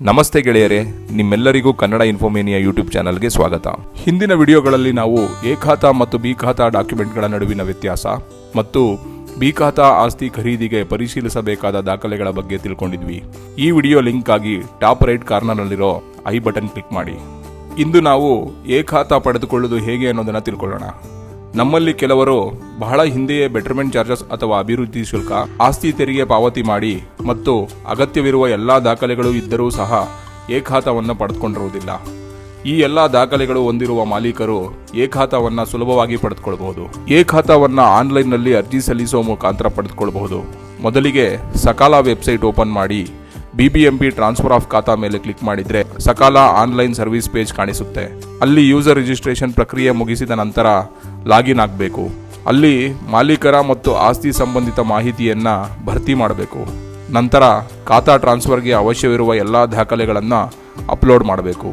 ನಮಸ್ತೆ ಗೆಳೆಯರೇ, ನಿಮ್ಮೆಲ್ಲರಿಗೂ ಕನ್ನಡ ಇನ್ಫೋಮೇನಿಯಾ ಯೂಟ್ಯೂಬ್ ಚಾನಲ್ಗೆ ಸ್ವಾಗತ. ಹಿಂದಿನ ವಿಡಿಯೋಗಳಲ್ಲಿ ನಾವು ಎ ಮತ್ತು ಬಿ ಖಾತಾ ಡಾಕ್ಯುಮೆಂಟ್ಗಳ ನಡುವಿನ ವ್ಯತ್ಯಾಸ ಮತ್ತು ಬಿ ಖಾತಾ ಆಸ್ತಿ ಖರೀದಿಗೆ ಪರಿಶೀಲಿಸಬೇಕಾದ ದಾಖಲೆಗಳ ಬಗ್ಗೆ ತಿಳ್ಕೊಂಡಿದ್ವಿ. ಈ ವಿಡಿಯೋ ಲಿಂಕ್ ಆಗಿ ಟಾಪ್ ರೈಟ್ ಕಾರ್ನರ್ನಲ್ಲಿರೋ ಐ ಬಟನ್ ಕ್ಲಿಕ್ ಮಾಡಿ. ಇಂದು ನಾವು ಎ ಖಾತಾ ಪಡೆದುಕೊಳ್ಳುವುದು ಹೇಗೆ ಅನ್ನೋದನ್ನು ತಿಳ್ಕೊಳ್ಳೋಣ. ನಮ್ಮಲ್ಲಿ ಕೆಲವರು ಬಹಳ ಹಿಂದೆಯೇ ಬೆಟರ್ಮೆಂಟ್ ಚಾರ್ಜಸ್ ಅಥವಾ ಅಭಿವೃದ್ಧಿ ಶುಲ್ಕ, ಆಸ್ತಿ ತೆರಿಗೆ ಪಾವತಿ ಮಾಡಿ ಮತ್ತು ಅಗತ್ಯವಿರುವ ಎಲ್ಲಾ ದಾಖಲೆಗಳು ಇದ್ದರೂ ಸಹ ಎ ಖಾತಾವನ್ನು ಪಡೆದುಕೊಂಡಿರುವುದಿಲ್ಲ. ಈ ಎಲ್ಲಾ ದಾಖಲೆಗಳು ಹೊಂದಿರುವ ಮಾಲೀಕರು ಏಖಾತವನ್ನು ಸುಲಭವಾಗಿ ಪಡೆದುಕೊಳ್ಳಬಹುದು ಎ ಖಾತಾವನ್ನ ಆನ್ಲೈನ್ನಲ್ಲಿ ಅರ್ಜಿ ಸಲ್ಲಿಸುವ ಮುಖಾಂತರ ಪಡೆದುಕೊಳ್ಳಬಹುದು ಮೊದಲಿಗೆ ಸಕಾಲ ವೆಬ್ಸೈಟ್ ಓಪನ್ ಮಾಡಿ ಬಿಬಿಎಂಪಿ ಟ್ರಾನ್ಸ್ಫರ್ ಆಫ್ ಖಾತಾ ಮೇಲೆ ಕ್ಲಿಕ್ ಮಾಡಿದ್ರೆ ಸಕಾಲ ಆನ್ಲೈನ್ ಸರ್ವಿಸ್ ಪೇಜ್ ಕಾಣಿಸುತ್ತೆ. ಅಲ್ಲಿ ಯೂಸರ್ ರಿಜಿಸ್ಟ್ರೇಷನ್ ಪ್ರಕ್ರಿಯೆ ಮುಗಿಸಿದ ನಂತರ ಲಾಗಿನ್ ಆಗಬೇಕು. ಅಲ್ಲಿ ಮಾಲೀಕರ ಮತ್ತು ಆಸ್ತಿ ಸಂಬಂಧಿತ ಮಾಹಿತಿಯನ್ನ ಭರ್ತಿ ಮಾಡಬೇಕು. ನಂತರ ಖಾತಾ ಟ್ರಾನ್ಸ್ಫರ್ಗೆ ಅವಶ್ಯವಿರುವ ಎಲ್ಲ ದಾಖಲೆಗಳನ್ನು ಅಪ್ಲೋಡ್ ಮಾಡಬೇಕು.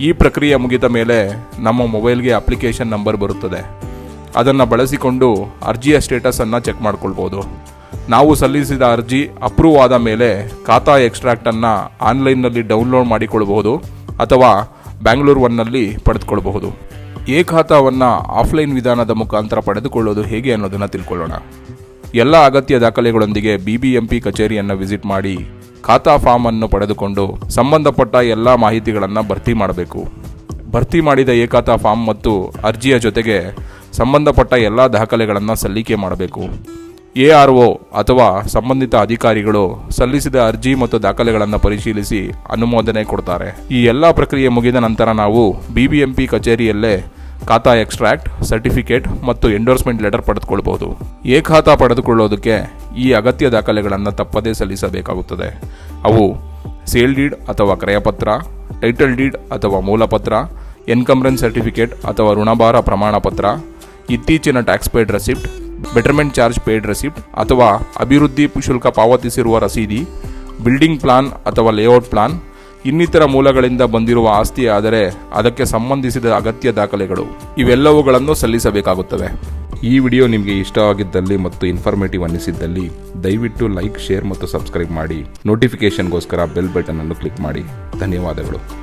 ಈ ಪ್ರಕ್ರಿಯೆ ಮುಗಿದ ಮೇಲೆ ನಮ್ಮ ಮೊಬೈಲ್ಗೆ ಅಪ್ಲಿಕೇಶನ್ ನಂಬರ್ ಬರುತ್ತದೆ. ಅದನ್ನು ಬಳಸಿಕೊಂಡು ಅರ್ಜಿಯ ಸ್ಟೇಟಸನ್ನು ಚೆಕ್ ಮಾಡ್ಕೊಳ್ಬೋದು. ನಾವು ಸಲ್ಲಿಸಿದ ಅರ್ಜಿ ಅಪ್ರೂವ್ ಆದ ಮೇಲೆ ಖಾತಾ ಎಕ್ಸ್ಟ್ರಾಕ್ಟನ್ನು ಆನ್ಲೈನ್ನಲ್ಲಿ ಡೌನ್ಲೋಡ್ ಮಾಡಿಕೊಳ್ಳಬಹುದು ಅಥವಾ ಬ್ಯಾಂಗ್ಳೂರ್ ಒನ್ನಲ್ಲಿ ಪಡೆದುಕೊಳ್ಳಬಹುದು. ಎ ಖಾತಾವನ್ನು ಆಫ್ಲೈನ್ ವಿಧಾನದ ಮುಖಾಂತರ ಪಡೆದುಕೊಳ್ಳೋದು ಹೇಗೆ ಅನ್ನೋದನ್ನು ತಿಳ್ಕೊಳ್ಳೋಣ. ಎಲ್ಲ ಅಗತ್ಯ ದಾಖಲೆಗಳೊಂದಿಗೆ ಬಿಬಿಎಂಪಿ ಕಚೇರಿಯನ್ನು ವಿಸಿಟ್ ಮಾಡಿ ಖಾತಾ ಫಾರ್ಮ್ ಅನ್ನು ಪಡೆದುಕೊಂಡು ಸಂಬಂಧಪಟ್ಟ ಎಲ್ಲ ಮಾಹಿತಿಗಳನ್ನು ಭರ್ತಿ ಮಾಡಬೇಕು. ಭರ್ತಿ ಮಾಡಿದ ಏಕಾತಾ ಫಾರ್ಮ್ ಮತ್ತು ಅರ್ಜಿಯ ಜೊತೆಗೆ ಸಂಬಂಧಪಟ್ಟ ಎಲ್ಲ ದಾಖಲೆಗಳನ್ನು ಸಲ್ಲಿಕೆ ಮಾಡಬೇಕು. ಎ ಆರ್ ಒ ಅಥವಾ ಸಂಬಂಧಿತ ಅಧಿಕಾರಿಗಳು ಸಲ್ಲಿಸಿದ ಅರ್ಜಿ ಮತ್ತು ದಾಖಲೆಗಳನ್ನು ಪರಿಶೀಲಿಸಿ ಅನುಮೋದನೆ ಕೊಡ್ತಾರೆ. ಈ ಎಲ್ಲ ಪ್ರಕ್ರಿಯೆ ಮುಗಿದ ನಂತರ ನಾವು ಬಿಬಿಎಂಪಿ ಕಚೇರಿಯಲ್ಲೇ ಖಾತಾ ಎಕ್ಸ್ಟ್ರಾಕ್ಟ್, ಸರ್ಟಿಫಿಕೇಟ್ ಮತ್ತು ಎಂಡೋರ್ಸ್ಮೆಂಟ್ ಲೆಟರ್ ಪಡೆದುಕೊಳ್ಬಹುದು. ಎ ಖಾತಾ ಪಡೆದುಕೊಳ್ಳೋದಕ್ಕೆ ಈ ಅಗತ್ಯ ದಾಖಲೆಗಳನ್ನು ತಪ್ಪದೇ ಸಲ್ಲಿಸಬೇಕಾಗುತ್ತದೆ. ಅವು ಸೇಲ್ ಡೀಡ್ ಅಥವಾ ಕ್ರಯಪತ್ರ ಟೈಟಲ್ ಡೀಡ್ ಅಥವಾ ಮೂಲಪತ್ರ ಎನ್ಕಮ್ರೆನ್ಸ್ ಸರ್ಟಿಫಿಕೇಟ್ ಅಥವಾ ಋಣಭಾರ ಪ್ರಮಾಣಪತ್ರ, ಇತ್ತೀಚಿನ tax paid receipt betterment charge paid receipt ಅಥವಾ ಅಭಿವೃದ್ಧಿ ಶುಲ್ಕ ಪಾವತಿಸಿರುವ ರಸೀದಿ ಬಿಲ್ಡಿಂಗ್ ಪ್ಲಾನ್ ಅಥವಾ ಲೇಔಟ್ ಪ್ಲಾನ್ ಇನ್ನಿತರ ಮೂಲಗಳಿಂದ ಬಂದಿರುವ ಆಸ್ತಿ ಆದರೆ ಅದಕ್ಕೆ ಸಂಬಂಧಿಸಿದ ಅಗತ್ಯ ದಾಖಲೆಗಳು. ಇವೆಲ್ಲವುಗಳನ್ನು ಸಲ್ಲಿಸಬೇಕಾಗುತ್ತವೆ ಈ ವಿಡಿಯೋ ನಿಮಗೆ ಇಷ್ಟವಾಗಿದ್ದಲ್ಲಿ ಮತ್ತು ಇನ್ಫಾರ್ಮೇಟಿವ್ ಅನ್ನಿಸಿದ್ದಲ್ಲಿ ದಯವಿಟ್ಟು ಲೈಕ್ ಶೇರ್ ಮತ್ತು ಸಬ್ಸ್ಕ್ರೈಬ್ ಮಾಡಿ. ನೋಟಿಫಿಕೇಶನ್ಗೋಸ್ಕರ ಬೆಲ್ ಬಟನ್ ಅನ್ನು ಕ್ಲಿಕ್ ಮಾಡಿ. ಧನ್ಯವಾದಗಳು.